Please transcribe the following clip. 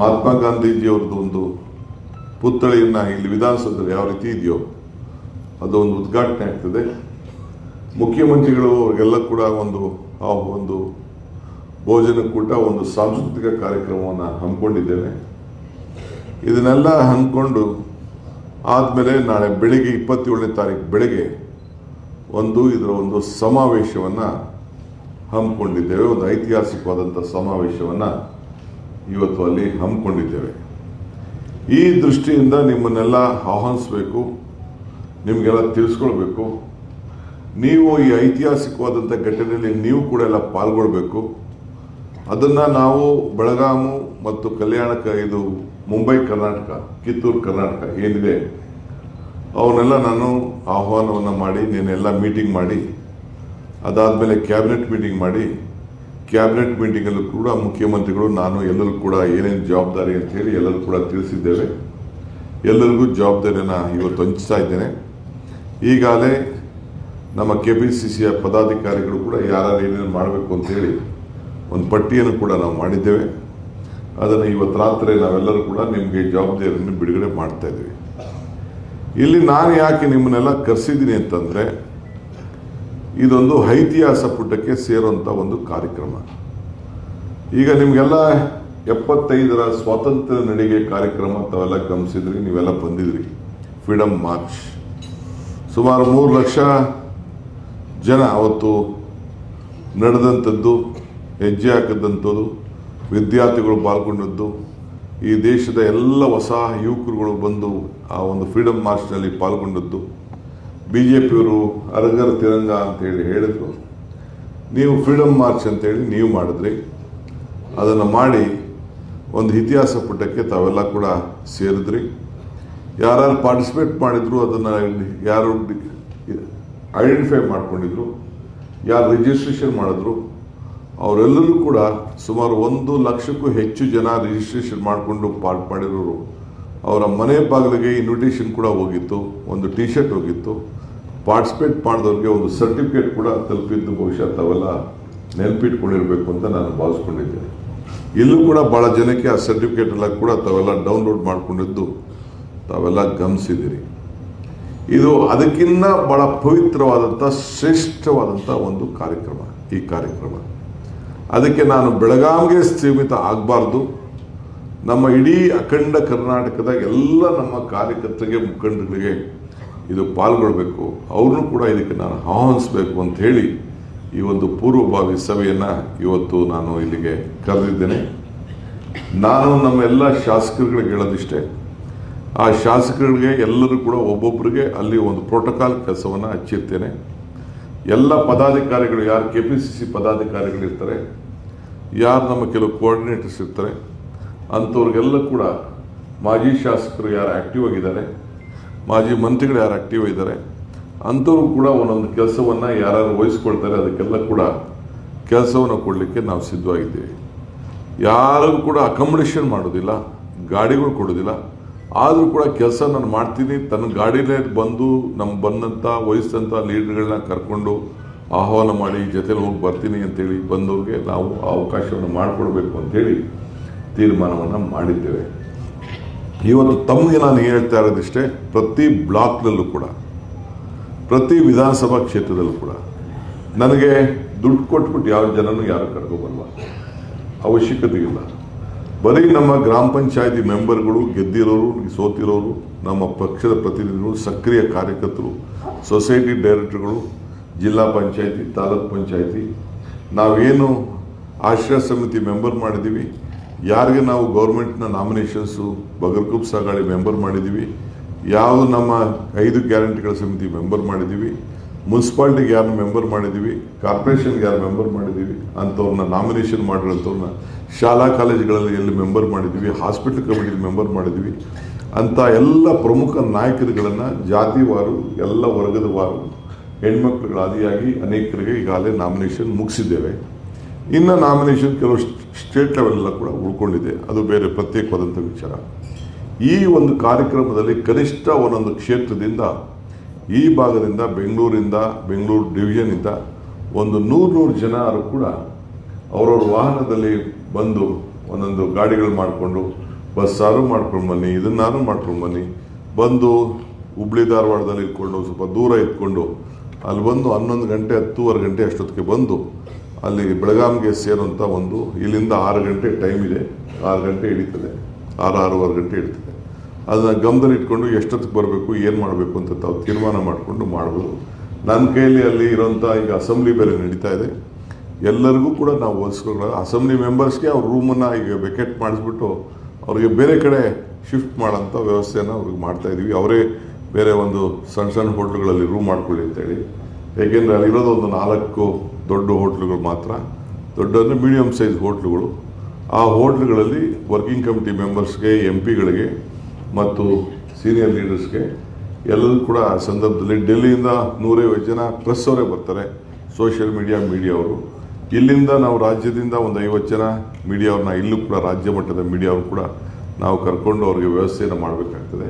ಮಹಾತ್ಮ ಗಾಂಧೀಜಿಯವ್ರದ್ದು ಒಂದು ಪುತ್ಥಳಿಯನ್ನು ಇಲ್ಲಿ ವಿಧಾನಸೌಧದಲ್ಲಿ ಯಾವ ರೀತಿ ಇದೆಯೋ ಅದು ಒಂದು ಉದ್ಘಾಟನೆ ಆಗ್ತದೆ. ಮುಖ್ಯಮಂತ್ರಿಗಳು ಅವರಿಗೆಲ್ಲ ಕೂಡ ಒಂದು ಆ ಒಂದು ಭೋಜನ ಕೂಟ ಒಂದು ಸಾಂಸ್ಕೃತಿಕ ಕಾರ್ಯಕ್ರಮವನ್ನು ಹಮ್ಮಿಕೊಂಡಿದ್ದೇವೆ. ಇದನ್ನೆಲ್ಲ ಹಮ್ಮಿಕೊಂಡು ಆದಮೇಲೆ ನಾಳೆ ಬೆಳಿಗ್ಗೆ ಇಪ್ಪತ್ತೇಳನೇ ತಾರೀಕು ಬೆಳಗ್ಗೆ ಒಂದು ಇದರ ಒಂದು ಸಮಾವೇಶವನ್ನು ಹಮ್ಮಿಕೊಂಡಿದ್ದೇವೆ. ಒಂದು ಐತಿಹಾಸಿಕವಾದಂಥ ಸಮಾವೇಶವನ್ನು ಇವತ್ತು ಅಲ್ಲಿ ಹಮ್ಮಿಕೊಂಡಿದ್ದೇವೆ. ಈ ದೃಷ್ಟಿಯಿಂದ ನಿಮ್ಮನ್ನೆಲ್ಲ ಆಹ್ವಾನಿಸಬೇಕು, ನಿಮಗೆಲ್ಲ ತಿಳಿಸ್ಕೊಳ್ಬೇಕು. ನೀವು ಈ ಐತಿಹಾಸಿಕವಾದಂಥ ಘಟನೆಯಲ್ಲಿ ನೀವು ಕೂಡ ಎಲ್ಲ ಪಾಲ್ಗೊಳ್ಬೇಕು. ಅದನ್ನು ನಾವು ಬೆಳಗಾಮು ಮತ್ತು ಕಲ್ಯಾಣಕ್ಕೆ ಇದು ಮುಂಬೈ, ಕರ್ನಾಟಕ, ಕಿತ್ತೂರು, ಕರ್ನಾಟಕ ಏನಿದೆ, ಅವನ್ನೆಲ್ಲ ನಾನು ಆಹ್ವಾನವನ್ನು ಮಾಡಿ ನೀನೆಲ್ಲ ಮೀಟಿಂಗ್ ಮಾಡಿ, ಅದಾದಮೇಲೆ ಕ್ಯಾಬಿನೆಟ್ ಮೀಟಿಂಗ್ ಮಾಡಿ ಕ್ಯಾಬಿನೆಟ್ ಮೀಟಿಂಗಲ್ಲೂ ಕೂಡ ಮುಖ್ಯಮಂತ್ರಿಗಳು, ನಾನು ಎಲ್ಲರೂ ಕೂಡ ಏನೇನು ಜವಾಬ್ದಾರಿ ಅಂತ ಹೇಳಿ ಎಲ್ಲರೂ ಕೂಡ ತಿಳಿಸಿದ್ದೇವೆ. ಎಲ್ಲರಿಗೂ ಜವಾಬ್ದಾರಿಯನ್ನು ಇವತ್ತು ಹಂಚ್ತಾ ಇದ್ದೇನೆ. ಈಗಾಗಲೇ ನಮ್ಮ ಕೆ ಪಿ ಸಿ ಸಿಯ ಪದಾಧಿಕಾರಿಗಳು ಕೂಡ ಯಾರು ಏನೇನು ಮಾಡಬೇಕು ಅಂತೇಳಿ ಒಂದು ಪಟ್ಟಿಯನ್ನು ಕೂಡ ನಾವು ಮಾಡಿದ್ದೇವೆ. ಅದನ್ನು ಇವತ್ತು ರಾತ್ರಿ ನಾವೆಲ್ಲರೂ ಕೂಡ ನಿಮಗೆ ಜವಾಬ್ದಾರಿಯನ್ನು ಬಿಡುಗಡೆ ಮಾಡ್ತಾ ಇದ್ದೀವಿ. ಇಲ್ಲಿ ನಾನು ಯಾಕೆ ನಿಮ್ಮನ್ನೆಲ್ಲ ಕರೆಸಿದ್ದೀನಿ ಅಂತಂದರೆ ಇದೊಂದು ಐತಿಹಾಸ ಪುಟಕ್ಕೆ ಸೇರುವಂಥ ಒಂದು ಕಾರ್ಯಕ್ರಮ. ಈಗ ನಿಮಗೆಲ್ಲ ಎಪ್ಪತ್ತೈದರ ಸ್ವಾತಂತ್ರ್ಯ ನಡಿಗೆ ಕಾರ್ಯಕ್ರಮ ತಾವೆಲ್ಲ ಗಮನಿಸಿದ್ರಿ, ನೀವೆಲ್ಲ ಬಂದಿದ್ರಿ. ಫ್ರೀಡಮ್ ಮಾರ್ಚ್ ಸುಮಾರು ಮೂರು ಲಕ್ಷ ಜನ ಅವತ್ತು ನಡೆದಂಥದ್ದು, ಹೆಜ್ಜೆ ಹಾಕಿದಂಥದ್ದು, ವಿದ್ಯಾರ್ಥಿಗಳು ಪಾಲ್ಗೊಂಡದ್ದು, ಈ ದೇಶದ ಎಲ್ಲ ಹೊಸ ಯುವಕರುಗಳು ಬಂದು ಆ ಒಂದು ಫ್ರೀಡಮ್ ಮಾರ್ಚ್ನಲ್ಲಿ ಪಾಲ್ಗೊಂಡದ್ದು. ಬಿ ಜೆ ಪಿಯವರು ಅರಗರ್ ತಿರಂಗ ಅಂತೇಳಿ ಹೇಳಿದರು. ನೀವು ಫ್ರೀಡಮ್ ಮಾರ್ಚ್ ಅಂತೇಳಿ ನೀವು ಮಾಡಿದ್ರಿ. ಅದನ್ನು ಮಾಡಿ ಒಂದು ಇತಿಹಾಸ ಪುಟಕ್ಕೆ ತಾವೆಲ್ಲ ಕೂಡ ಸೇರಿದ್ರಿ. ಯಾರ್ಯಾರು ಪಾರ್ಟಿಸಿಪೇಟ್ ಮಾಡಿದ್ರು ಅದನ್ನು ಯಾರು ಐಡೆಂಟಿಫೈ ಮಾಡಿಕೊಂಡಿದ್ರು, ಯಾರು ರಿಜಿಸ್ಟ್ರೇಷನ್ ಮಾಡಿದ್ರು, ಅವರೆಲ್ಲರೂ ಕೂಡ ಸುಮಾರು ಒಂದು ಲಕ್ಷಕ್ಕೂ ಹೆಚ್ಚು ಜನ ರಿಜಿಸ್ಟ್ರೇಷನ್ ಮಾಡಿಕೊಂಡು ಪಾರ್ಟ್ ಮಾಡಿರೋರು ಅವರ ಮನೆ ಬಾಗಿಲಿಗೆ ಇನ್ವಿಟೇಷನ್ ಕೂಡ ಹೋಗಿತ್ತು, ಒಂದು ಟಿ ಶರ್ಟ್ ಹೋಗಿತ್ತು. ಪಾರ್ಟಿಸಿಪೇಟ್ ಮಾಡಿದವ್ರಿಗೆ ಒಂದು ಸರ್ಟಿಫಿಕೇಟ್ ಕೂಡ ತಲುಪಿದ್ದು ಬಹುಶಃ ತಾವೆಲ್ಲ ನೆನಪಿಟ್ಕೊಂಡಿರಬೇಕು ಅಂತ ನಾನು ಭಾವಿಸ್ಕೊಂಡಿದ್ದೇನೆ. ಇಲ್ಲೂ ಕೂಡ ಭಾಳ ಜನಕ್ಕೆ ಆ ಸರ್ಟಿಫಿಕೇಟ್ ಎಲ್ಲ ಕೂಡ ತಾವೆಲ್ಲ ಡೌನ್ಲೋಡ್ ಮಾಡಿಕೊಂಡಿದ್ದು ತಾವೆಲ್ಲ ಗಮನಿಸಿದ್ದೀರಿ. ಇದು ಅದಕ್ಕಿಂತ ಬಹಳ ಪವಿತ್ರವಾದಂಥ, ಶ್ರೇಷ್ಠವಾದಂಥ ಒಂದು ಕಾರ್ಯಕ್ರಮ, ಈ ಕಾರ್ಯಕ್ರಮ. ಅದಕ್ಕೆ ನಾನು ಬೆಳಗಾವಿಗೆ ಸೀಮಿತ ಆಗಬಾರ್ದು. ನಮ್ಮ ಇಡೀ ಅಖಂಡ ಕರ್ನಾಟಕದ ಎಲ್ಲ ನಮ್ಮ ಕಾರ್ಯಕರ್ತರಿಗೆ ಮುಖಂಡಗಳಿಗೆ ಇದು ಪಾಲ್ಗೊಳ್ಬೇಕು. ಅವ್ರನ್ನೂ ಕೂಡ ಇದಕ್ಕೆ ನಾನು ಆಹ್ವಾನಿಸಬೇಕು ಅಂತ ಹೇಳಿ ಈ ಒಂದು ಪೂರ್ವಭಾವಿ ಸಭೆಯನ್ನು ಇವತ್ತು ನಾನು ಇಲ್ಲಿಗೆ ಕರೆದಿದ್ದೇನೆ. ನಾನು ನಮ್ಮ ಎಲ್ಲ ಶಾಸಕರುಗಳಿಗೆ ಹೇಳೋದಿಷ್ಟೇ, ಆ ಶಾಸಕರಿಗೆ ಎಲ್ಲರೂ ಕೂಡ ಒಬ್ಬೊಬ್ಬರಿಗೆ ಅಲ್ಲಿ ಒಂದು ಪ್ರೋಟೋಕಾಲ್ ಕೆಲಸವನ್ನು ಹಚ್ಚಿರ್ತೇನೆ. ಎಲ್ಲ ಪದಾಧಿಕಾರಿಗಳು, ಯಾರು ಕೆ ಪಿ ಸಿ ಸಿ ಪದಾಧಿಕಾರಿಗಳಿರ್ತಾರೆ ಯಾರು ನಮ್ಮ ಕೆಲವು ಕೋಆರ್ಡಿನೇಟರ್ಸ್ ಇರ್ತಾರೆ ಅಂಥವ್ರಿಗೆಲ್ಲ ಕೂಡ ಮಾಜಿ ಶಾಸಕರು ಯಾರು ಆ್ಯಕ್ಟಿವ್ ಆಗಿದ್ದಾರೆ, ಮಾಜಿ ಮಂತ್ರಿಗಳು ಯಾರು ಆ್ಯಕ್ಟಿವ್ ಇದ್ದಾರೆ ಅಂಥವ್ರು ಕೂಡ ಒಂದೊಂದು ಕೆಲಸವನ್ನು ಯಾರು ವಹಿಸ್ಕೊಳ್ತಾರೆ, ಅದಕ್ಕೆಲ್ಲ ಕೂಡ ಕೆಲಸವನ್ನು ಕೊಡಲಿಕ್ಕೆ ನಾವು ಸಿದ್ಧವಾಗಿದ್ದೀವಿ. ಯಾರಿಗೂ ಕೂಡ ಅಕಾಮಡೇಷನ್ ಮಾಡೋದಿಲ್ಲ, ಗಾಡಿಗಳು ಕೊಡೋದಿಲ್ಲ. ಆದರೂ ಕೂಡ ಕೆಲಸ ನಾನು ಮಾಡ್ತೀನಿ, ತನ್ನ ಗಾಡಿಲೇ ಬಂದು ನಮ್ಮ ಬಂದಂಥ ವಹಿಸಿದಂಥ ಲೀಡರ್ಗಳನ್ನ ಕರ್ಕೊಂಡು ಆಹ್ವಾನ ಮಾಡಿ ಜೊತೆಲಿ ಹೋಗಿ ಬರ್ತೀನಿ ಅಂತೇಳಿ ಬಂದವ್ರಿಗೆ ನಾವು ಅವಕಾಶವನ್ನು ಮಾಡಿಕೊಡ್ಬೇಕು ಅಂತೇಳಿ ತೀರ್ಮಾನವನ್ನು ಮಾಡಿದ್ದೇವೆ. ಇವತ್ತು ತಮಗೆ ನಾನು ಹೇಳ್ತಾ ಇರೋದಿಷ್ಟೇ, ಪ್ರತಿ ಬ್ಲಾಕ್ನಲ್ಲೂ ಕೂಡ, ಪ್ರತಿ ವಿಧಾನಸಭಾ ಕ್ಷೇತ್ರದಲ್ಲೂ ಕೂಡ, ನನಗೆ ದುಡ್ಡು ಕೊಟ್ಬಿಟ್ಟು ಯಾವ ಜನನೂ ಯಾರು ಕರ್ಕೊಬಲ್ವ ಅವಶ್ಯಕತೆ ಇಲ್ಲ. ಬರೀ ನಮ್ಮ ಗ್ರಾಮ ಪಂಚಾಯತಿ ಮೆಂಬರ್ಗಳು ಗೆದ್ದಿರೋರು, ಸೋತಿರೋರು, ನಮ್ಮ ಪಕ್ಷದ ಪ್ರತಿನಿಧಿಗಳು, ಸಕ್ರಿಯ ಕಾರ್ಯಕರ್ತರು, ಸೊಸೈಟಿ ಡೈರೆಕ್ಟರ್ಗಳು, ಜಿಲ್ಲಾ ಪಂಚಾಯತಿ, ತಾಲೂಕ್ ಪಂಚಾಯತಿ, ನಾವೇನು ಆಶ್ರಯ ಸಮಿತಿ ಮೆಂಬರ್ ಮಾಡಿದ್ದೀವಿ ಯಾರಿಗೆ ನಾವು ಗೌರ್ಮೆಂಟ್ನ ನಾಮಿನೇಷನ್ಸು ಬಗರ್ಕೂಪ್ ಸಾಗಾಳಿ ಮೆಂಬರ್ ಮಾಡಿದ್ದೀವಿ ಯಾವುದು ನಮ್ಮ ಐದು ಗ್ಯಾರಂಟಿಗಳ ಸಮಿತಿ ಮೆಂಬರ್ ಮಾಡಿದ್ದೀವಿ ಮುನ್ಸಿಪಾಲ್ಟಿಗೆ ಯಾರು ಮೆಂಬರ್ ಮಾಡಿದ್ದೀವಿ ಕಾರ್ಪೊರೇಷನ್ಗೆ ಯಾರು ಮೆಂಬರ್ ಮಾಡಿದ್ದೀವಿ ಅಂಥವ್ರನ್ನ ನಾಮಿನೇಷನ್ ಮಾಡಿರೋಂಥವ್ರನ್ನ ಶಾಲಾ ಕಾಲೇಜುಗಳಲ್ಲಿ ಎಲ್ಲಿ ಮೆಂಬರ್ ಮಾಡಿದ್ದೀವಿ ಹಾಸ್ಪಿಟಲ್ ಕಮಿಟಿಲಿ ಮೆಂಬರ್ ಮಾಡಿದ್ದೀವಿ ಅಂಥ ಎಲ್ಲ ಪ್ರಮುಖ ನಾಯಕರುಗಳನ್ನು ಜಾತಿವಾರು ಎಲ್ಲ ವರ್ಗದವಾರು ಹೆಣ್ಮಕ್ಳುಗಳ ಆದಿಯಾಗಿ ಅನೇಕರಿಗೆ ಈಗಾಗಲೇ ನಾಮಿನೇಷನ್ ಮುಗಿಸಿದ್ದೇವೆ. ಇನ್ನು ನಾಮಿನೇಷನ್ ಕೆಲವು ಸ್ಟೇಟ್ ಲೆವೆಲ್ಲ ಎಲ್ಲ ಕೂಡ ಉಳ್ಕೊಂಡಿದೆ. ಅದು ಬೇರೆ ಪ್ರತ್ಯೇಕವಾದಂಥ ವಿಚಾರ. ಈ ಒಂದು ಕಾರ್ಯಕ್ರಮದಲ್ಲಿ ಕನಿಷ್ಠ ಒಂದೊಂದು ಕ್ಷೇತ್ರದಿಂದ ಈ ಭಾಗದಿಂದ ಬೆಂಗಳೂರಿಂದ, ಬೆಂಗಳೂರು ಡಿವಿಷನಿಂದ ಒಂದು ನೂರು ನೂರು ಜನರು ಕೂಡ ಅವರವ್ರ ವಾಹನದಲ್ಲಿ ಬಂದು ಒಂದೊಂದು ಗಾಡಿಗಳು ಮಾಡಿಕೊಂಡು ಬಸ್ಸಾರು ಮಾಡ್ಕೊಂಡು ಬನ್ನಿ, ಇದನ್ನಾರು ಮಾಡ್ಕೊಂಡು ಬನ್ನಿ, ಬಂದು ಹುಬ್ಳಿ ಧಾರವಾಡದಲ್ಲಿ ಇಟ್ಕೊಂಡು ಸ್ವಲ್ಪ ದೂರ ಇಟ್ಕೊಂಡು, ಅಲ್ಲಿ ಬಂದು ಹನ್ನೊಂದು ಗಂಟೆ ಹತ್ತೂವರೆ ಗಂಟೆ ಅಷ್ಟೊತ್ತಿಗೆ ಬಂದು ಅಲ್ಲಿ ಬೆಳಗಾಂಗೆ ಸೇರುವಂಥ ಒಂದು ಇಲ್ಲಿಂದ ಆರು ಗಂಟೆ ಟೈಮ್ ಇದೆ. ಆರು ಗಂಟೆ ಹಿಡಿತದೆ. ಆರು, ಆರೂವರೆ ಗಂಟೆ ಹಿಡಿತದೆ. ಅದನ್ನು ಗಮನದಲ್ಲಿ ಇಟ್ಕೊಂಡು ಎಷ್ಟೊತ್ತಿಗೆ ಬರಬೇಕು, ಏನು ಮಾಡಬೇಕು ಅಂತ ತಾವು ತೀರ್ಮಾನ ಮಾಡಿಕೊಂಡು ಮಾಡ್ಬೋದು. ನನ್ನ ಕೈಯಲ್ಲಿ ಅಲ್ಲಿ ಇರೋಂಥ ಈಗ ಅಸೆಂಬ್ಲಿ ಬೇರೆ ನಡೀತಾ ಇದೆ. ಎಲ್ಲರಿಗೂ ಕೂಡ ನಾವು ಒಲಿಸ್ಕೊಂಡು ಅಸೆಂಬ್ಲಿ ಮೆಂಬರ್ಸ್ಗೆ ಅವ್ರ ರೂಮನ್ನು ಈಗ ವೆಕೆಟ್ ಮಾಡಿಸ್ಬಿಟ್ಟು ಅವ್ರಿಗೆ ಬೇರೆ ಕಡೆ ಶಿಫ್ಟ್ ಮಾಡೋಂಥ ವ್ಯವಸ್ಥೆಯನ್ನು ಅವ್ರಿಗೆ ಮಾಡ್ತಾ ಇದೀವಿ. ಅವರೇ ಬೇರೆ ಒಂದು ಸಣ್ಣ ಸಣ್ಣ ಹೋಟ್ಲುಗಳಲ್ಲಿ ರೂಮ್ ಮಾಡ್ಕೊಳ್ಳಿ ಅಂತೇಳಿ ಏಕೆಂದರೆ ಅಲ್ಲಿರೋದು ಒಂದು ನಾಲ್ಕು ದೊಡ್ಡ ಹೋಟ್ಲುಗಳು ಮಾತ್ರ, ದೊಡ್ಡ ಅಂದರೆ ಮೀಡಿಯಮ್ ಸೈಜ್ ಹೋಟ್ಲುಗಳು. ಆ ಹೋಟ್ಲುಗಳಲ್ಲಿ ವರ್ಕಿಂಗ್ ಕಮಿಟಿ ಮೆಂಬರ್ಸ್ಗೆ ಎಂ ಪಿಗಳಿಗೆ ಮತ್ತು ಸೀನಿಯರ್ ಲೀಡರ್ಸ್ಗೆ ಎಲ್ಲರೂ ಕೂಡ ಆ ಸಂದರ್ಭದಲ್ಲಿ ಡೆಲ್ಲಿಯಿಂದ ನೂರೈವತ್ತು ಜನ ಪ್ರೆಸ್ ಅವರೇ ಬರ್ತಾರೆ ಸೋಷಿಯಲ್ ಮೀಡಿಯಾ ಮೀಡಿಯಾವರು ಇಲ್ಲಿಂದ ನಾವು ರಾಜ್ಯದಿಂದ ಒಂದು ಐವತ್ತು ಜನ ಮೀಡಿಯಾವ್ರನ್ನ ಇಲ್ಲೂ ಕೂಡ ರಾಜ್ಯ ಮಟ್ಟದ ಮೀಡಿಯಾವ್ರು ಕೂಡ ನಾವು ಕರ್ಕೊಂಡು ಅವ್ರಿಗೆ ವ್ಯವಸ್ಥೆಯನ್ನು ಮಾಡಬೇಕಾಗ್ತದೆ.